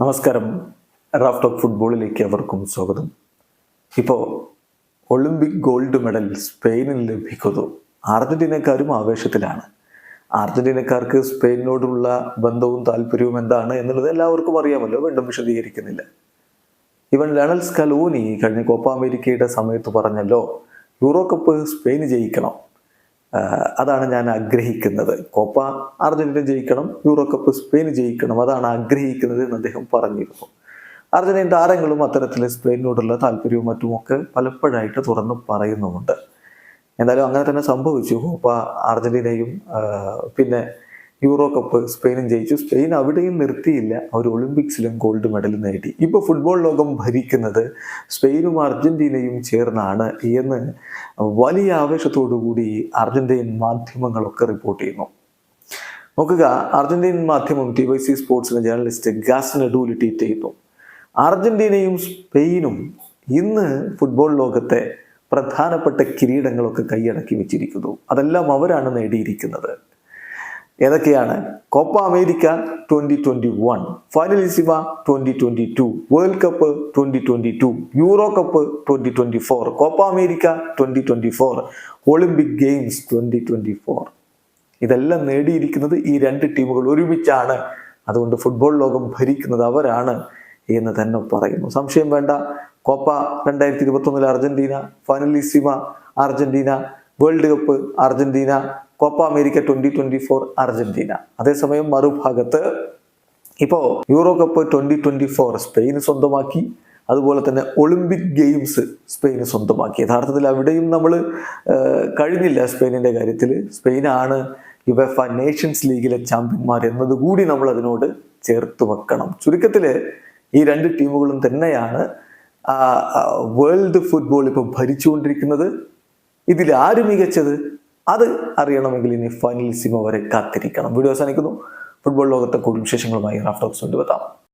നമസ്കാരം. Raf talk ഫുട്ബോളിലേക്ക് അവർക്കും സ്വാഗതം. ഇപ്പോൾ ഒളിമ്പിക് ഗോൾഡ് മെഡൽ സ്പെയിനിൽ ലഭിക്കുന്നു. അർജന്റീനക്കാരും ആവേശത്തിലാണ്. അർജന്റീനക്കാർക്ക് സ്പെയിനിനോടുള്ള ബന്ധവും താല്പര്യവും എന്താണ് എന്നുള്ളത് എല്ലാവർക്കും അറിയാമല്ലോ വീണ്ടും വിശദീകരിക്കുന്നില്ല. ഇവൻ ലണൽ സ്കലോനി കഴിഞ്ഞ കോപ്പ അമേരിക്കയുടെ സമയത്ത് പറഞ്ഞല്ലോ യൂറോ കപ്പ് സ്പെയിൻ ജയിക്കണം. അതാണ് ഞാൻ ആഗ്രഹിക്കുന്നത്. കോപ്പ അർജന്റീന ജയിക്കണം യൂറോ കപ്പ് സ്പെയിൻ ജയിക്കണം അതാണ് ആഗ്രഹിക്കുന്നത് എന്ന് അദ്ദേഹം പറഞ്ഞിരുന്നു. അർജന്റീൻ താരങ്ങളും അത്തരത്തിൽ സ്പെയിനിനോടുള്ള താല്പര്യവും മറ്റുമൊക്കെ പലപ്പോഴായിട്ട് തുറന്നു പറയുന്നുമുണ്ട്. എന്തായാലും അങ്ങനെ തന്നെ സംഭവിച്ചു. കോപ്പ അർജന്റീനയും പിന്നെ യൂറോ കപ്പ് സ്പെയിനും ജയിച്ചു. സ്പെയിൻ അവിടെയും നിർത്തിയില്ല. അവർ ഒളിമ്പിക്സിലും ഗോൾഡ് മെഡൽ നേടി. ഇപ്പോൾ ഫുട്ബോൾ ലോകം ഭരിക്കുന്നത് സ്പെയിനും അർജന്റീനയും ചേർന്നാണ് എന്ന് വലിയ ആവേശത്തോടുകൂടി അർജന്റീൻ മാധ്യമങ്ങളൊക്കെ റിപ്പോർട്ട് ചെയ്യുന്നു. നോക്കുക അർജന്റീൻ മാധ്യമം ടി വൈ സി സ്പോർട്സിലെ ജേർണലിസ്റ്റ് ഗാസ് നെഡൂലി ട്വീറ്റ് ചെയ്യുന്നു. അർജന്റീനയും സ്പെയിനും ഇന്ന് ഫുട്ബോൾ ലോകത്തെ പ്രധാനപ്പെട്ട കിരീടങ്ങളൊക്കെ കൈയടക്കി വെച്ചിരിക്കുന്നു. അതെല്ലാം അവരാണ് നേടിയിരിക്കുന്നത്. ഏതൊക്കെയാണ്? Copa America twenty twenty one Finalissima twenty twenty two world cup twenty twenty two Euro cup twenty twenty four Copa America twenty twenty four Olympic games twenty twenty four ഇതെല്ലാം നേടിയിരിക്കുന്നത് ഈ രണ്ട് ടീമുകൾ ഒരുമിച്ചാണ്. അതുകൊണ്ട് ഫുട്ബോൾ ലോകം ഭരിക്കുന്നത് അവരാണ് എന്ന് തന്നെ പറയുന്നു. സംശയം വേണ്ട. കോപ്പ രണ്ടായിരത്തി ഇരുപത്തി ഒന്നിൽ Argentina Finalissima Argentina world cup Argentina Copa America twenty twenty four Argentina. അതേസമയം മറുഭാഗത്ത് ഇപ്പോ Euro cup twenty twenty four Spain സ്വന്തമാക്കി അതുപോലെ തന്നെ ഒളിമ്പിക് ഗെയിംസ് സ്പെയിന് സ്വന്തമാക്കി. യഥാർത്ഥത്തിൽ അവിടെയും നമ്മൾ കഴിഞ്ഞില്ല സ്പെയിനിന്റെ കാര്യത്തിൽ സ്പെയിനാണ് യുവഫ നേഷൻസ് ലീഗിലെ ചാമ്പ്യന്മാർ എന്നതുകൂടി നമ്മൾ അതിനോട് ചേർത്ത് വെക്കണം. ചുരുക്കത്തിൽ ഈ രണ്ട് ടീമുകളും തന്നെയാണ് വേൾഡ് ഫുട്ബോൾ ഇപ്പോൾ ഭരിച്ചുകൊണ്ടിരിക്കുന്നത്. ഇതിൽ ആര് മികച്ചത്? അത് അറിയണമെങ്കിൽ ഇനി ഫൈനൽ ഫൈനലിസിമ വരെ കാത്തിരിക്കണം. വീഡിയോ അവസാനിക്കുന്നു. ഫുട്ബോൾ ലോകത്തെ കൂടുതൽ വിശേഷങ്ങളുമായി റാഫ്റ്റോക്സ് കൊണ്ടുവെത്താം.